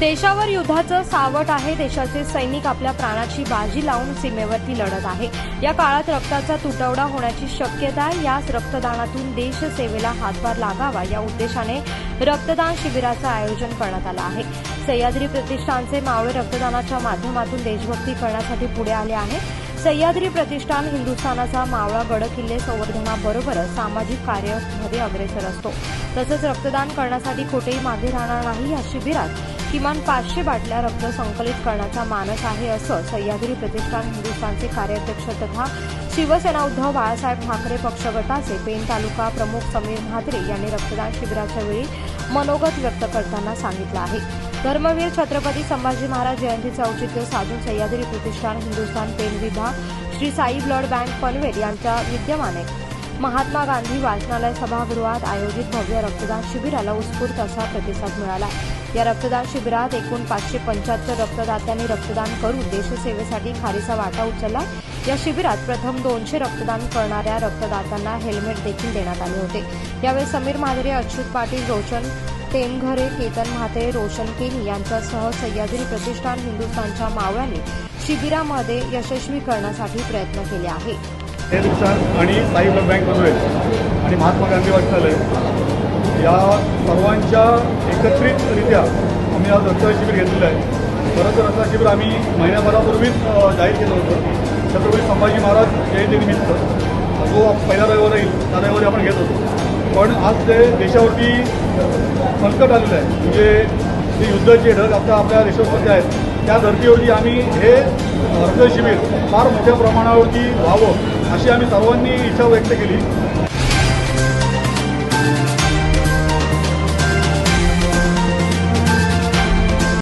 देशावर युद्धाचं सावट आहे. देशाचे सैनिक आपल्या प्राणाची बाजी लावून सीमेवरती लढत आहे. या काळात रक्ताचा तुटवडा होण्याची शक्यता आहे. याच रक्तदानातून देशसेवेला हातभार लागावा. या उद्देशाने रक्तदान शिबिराचं आयोजन करण्यात आलं आहे. सह्याद्री प्रतिष्ठानचे मावळे रक्तदानाच्या माध्यमातून देशभक्ती करण्यासाठी पुढे आले आहे. सह्याद्री प्रतिष्ठान हिंदुस्थानाचा मावळा गडकिल्ले संवर्धनाबरोबरच सामाजिक कार्यामध्ये अग्रेसर असतो. तसंच रक्तदान करण्यासाठी कुठेही मागे राहणार नाही या शिबिरात किमान पाचशे बाटल्या रक्त संकलित करण्याचा मानस आहे असं सह्याद्री प्रतिष्ठान हिंदुस्थानचे कार्याध्यक्ष तथा शिवसेना उद्धव बाळासाहेब ठाकरे पक्षगटाचे पेन तालुका प्रमुख समीर म्हात्रे यांनी रक्तदान शिबिराच्या वेळी मनोगत व्यक्त करताना सांगितलं आहे. धर्मवीर छत्रपती संभाजी महाराज जयंतीचं औचित्य साधून सह्याद्री प्रतिष्ठान हिंदुस्थान पेन विभाग श्री साई ब्लड बँक पनवेल यांच्या विद्यमाने महात्मा गांधी वाचनालय सभागृहात आयोजित भव्य रक्तदान शिबिराला उत्स्फूर्त असा प्रतिसाद मिळाला. या रक्तदान शिबिरात एकूण पाचशे पंच्याहत्तर रक्तदात्यांनी रक्तदान करून देशसेवेसाठी खारीचा वाटा उचलला. या शिबिरात प्रथम दोनशे रक्तदान करणाऱ्या रक्तदात्यांना हेल्मेट देखील देण्यात आले होते. यावेळी समीर माधरे अच्युत पाटील रोशन टेमघरे केतन म्हाते रोशन केनी यांच्यासह सह्याद्री प्रतिष्ठान हिंदुस्थानच्या मावळ्यांनी शिबिरामध्ये यशस्वी करण्यासाठी प्रयत्न केले हे नुकसान आणि साई ब्लड बँक पनवेल आणि महात्मा गांधी वाचनालय या सर्वांच्या एकत्रितरित्या आम्ही आज रक्तदान शिबिर घेतलेलं आहे. खरं तर रक्तदान शिबिर आम्ही महिन्याभरापूर्वीच जाहीर केलं होतं. छत्रपती संभाजी महाराज जयंतीनिमित्त. जो पहिला रविवार येईल त्या रविवारी आपण घेत होतो. पण आज ते देशावरती संकट आलेलं आहे. म्हणजे जे युद्धाचे ढग आता आपल्या देशामध्ये आहेत त्या धर्तीवरती आम्ही हे रक्त शिबिर फार मोठ्या प्रमाणावरती व्हावं. अशी आम्ही सर्वांनी इच्छा व्यक्त केली.